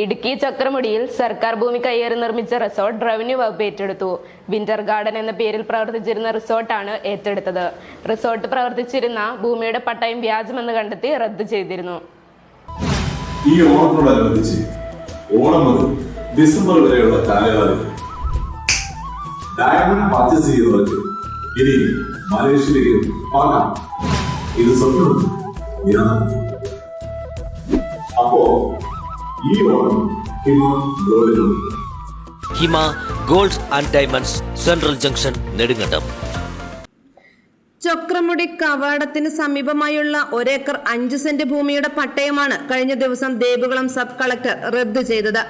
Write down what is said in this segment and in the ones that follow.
ഇടുക്കി ചക്രമുടിയിൽ സർക്കാർ ഭൂമി കയ്യേറി നിർമ്മിച്ച റിസോർട്ട് റവന്യൂ വകുപ്പ് ഏറ്റെടുത്തു. വിന്റർ ഗാർഡൻ എന്ന പേരിൽ പ്രവർത്തിച്ചിരുന്ന റിസോർട്ടാണ് ഏറ്റെടുത്തത്. റിസോർട്ട് പ്രവർത്തിച്ചിരുന്ന ഭൂമിയുടെ പട്ടയം വ്യാജമെന്ന് കണ്ടെത്തി റദ്ദു ചെയ്തിരുന്നു. ഈ ഓണത്തോടനുബന്ധിച്ച് ഓണം മുതൽ ഡിസംബർ വരെയുള്ള കാലയളവിൽ ഡയമണ്ട് പർച്ചേസ് ചെയ്യുന്നവർക്ക് ഇനി മലേഷ്യയിലേക്ക് പോകാം ഇത് സ്വപ്നം അപ്പോ Hima gold and diamonds central junction Nedumkandam. Chokramudi കവാടത്തിന് സമീപമായുള്ള ഒരേക്കർ അഞ്ച് സെന്റ് ഭൂമിയുടെ പട്ടയമാണ് കഴിഞ്ഞ ദിവസം ദേവികുളം സബ് കളക്ടർ റദ്ദ് ചെയ്തത്.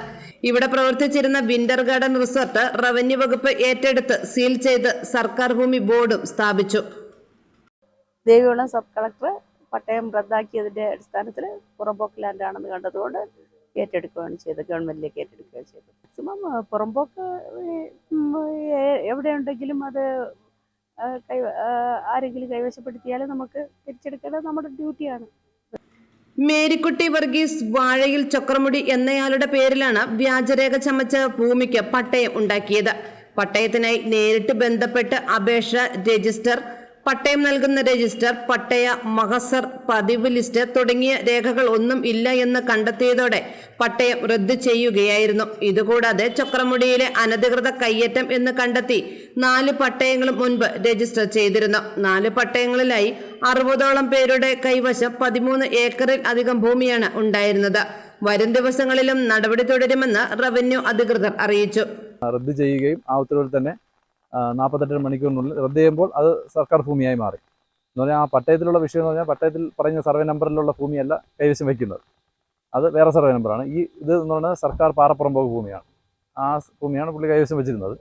ഇവിടെ പ്രവർത്തിച്ചിരുന്ന വിന്റർ ഗാർഡൻ റിസോർട്ട് റവന്യൂ വകുപ്പ് ഏറ്റെടുത്ത് സീൽ ചെയ്ത് സർക്കാർ ഭൂമി ബോർഡും സ്ഥാപിച്ചു. ദേവികുളം സബ് കളക്ടർ പട്ടയം റദ്ദാക്കിയതിന്റെ അടിസ്ഥാനത്തിൽ പുറമ്പോക്ക് ലാൻഡാണെന്ന് കണ്ടതുകൊണ്ട് ഏറ്റെടുക്കുകയാണ് ചെയ്തത് ഗവൺമെന്റിലേക്ക് ഏറ്റെടുക്കുകയാണ് ചെയ്തത്. മാക്സിമം പുറമ്പോക്ക് എവിടെയുണ്ടെങ്കിലും അത് കൈ ആരെങ്കിലും കൈവശപ്പെടുത്തിയാൽ നമുക്ക് തിരിച്ചെടുക്കേണ്ടത് നമ്മുടെ ഡ്യൂട്ടിയാണ്. മേരിക്കുട്ടി വർഗീസ് വാഴയിൽ ചക്രമുടി എന്നയാളുടെ പേരിലാണ് വ്യാജരേഖ ചമച്ച ഭൂമിക്ക് പട്ടയം ഉണ്ടാക്കിയത്. പട്ടയത്തിനായി നേരിട്ട് ബന്ധപ്പെട്ട് അപേക്ഷ രജിസ്റ്റർ പട്ടയം നൽകുന്ന രജിസ്റ്റർ പട്ടയ മഹസർ പതിവ് ലിസ്റ്റ് തുടങ്ങിയ രേഖകൾ ഒന്നും ഇല്ല എന്ന് കണ്ടെത്തിയതോടെ പട്ടയം റദ്ദു ചെയ്യുകയായിരുന്നു. ഇതുകൂടാതെ ചക്രമുടിയിലെ അനധികൃത കയ്യേറ്റം എന്ന് കണ്ടെത്തി നാല് പട്ടയങ്ങളും മുൻപ് രജിസ്റ്റർ ചെയ്തിരുന്നു. നാല് പട്ടയങ്ങളിലായി അറുപതോളം പേരുടെ കൈവശം പതിമൂന്ന് ഏക്കറിൽ അധികം ഭൂമിയാണ് ഉണ്ടായിരുന്നത്. വരും ദിവസങ്ങളിലും നടപടി തുടരുമെന്ന് റവന്യൂ അധികൃതർ അറിയിച്ചു. റദ്ദ് ചെയ്യുകയും ആ ഉത്തരവിൽ തന്നെ നാൽപ്പത്തെട്ട് മണിക്കൂറിനുള്ളിൽ റദ്ദ് ചെയ്യുമ്പോൾ അത് സർക്കാർ ഭൂമിയായി മാറി. എന്ന് പറഞ്ഞാൽ ആ പട്ടയത്തിലുള്ള വിഷയം എന്ന് പറഞ്ഞാൽ പട്ടയത്തിൽ പറഞ്ഞ സർവേ നമ്പറിലുള്ള ഭൂമിയല്ല കൈവശം വയ്ക്കുന്നത് അത് വേറെ സർവേ നമ്പറാണ്. ഈ ഇത് എന്ന് പറഞ്ഞാൽ സർക്കാർ പാറപ്പുറമ്പോക്ക് ഭൂമിയാണ്. ആ ഭൂമിയാണ് പുള്ളി കൈവശം വെച്ചിരുന്നത്.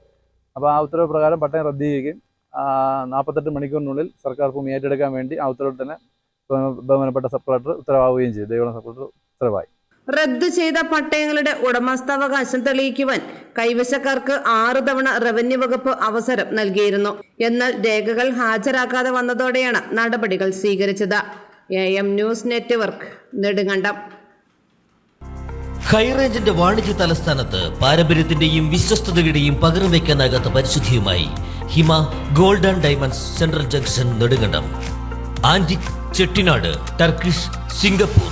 അപ്പോൾ ആ ഉത്തരവ് പ്രകാരം പട്ടയം റദ്ദ് ചെയ്യുകയും നാൽപ്പത്തെട്ട് മണിക്കൂറിനുള്ളിൽ സർക്കാർ ഭൂമി ഏറ്റെടുക്കാൻ വേണ്ടി ആ ഉത്തരവ് തന്നെ ബഹു- ബഹുമാനപ്പെട്ട സബ് കളക്ടർ ഉത്തരവാവുകയും ചെയ്തു. ദേവികുളം സബ് കളക്ടർ ഉത്തരവായി. റദ്ദു ചെയ്ത പട്ടയങ്ങളുടെ ഉടമസ്ഥാവകാശം തെളിയിക്കുവാൻ കൈവശക്കാർക്ക് ആറ് തവണ റവന്യൂ വകുപ്പ് അവസരം നൽകിയിരുന്നു. എന്നാൽ രേഖകൾ ഹാജരാക്കാതെ വന്നതോടെയാണ് നടപടികൾ സ്വീകരിച്ചത്. A news network Nedumkandam. ഹൈറേഞ്ചിന്റെ വാണിജ്യ തലസ്ഥാനത്ത് പാരമ്പര്യത്തിന്റെയും വിശ്വസ്തതയുടെയും പകരം വയ്ക്കാനാകാത്ത പരിശുദ്ധിയുമായി Hima golden diamonds central junction Nedumkandam. Antique Chettinad Turkish Singapore.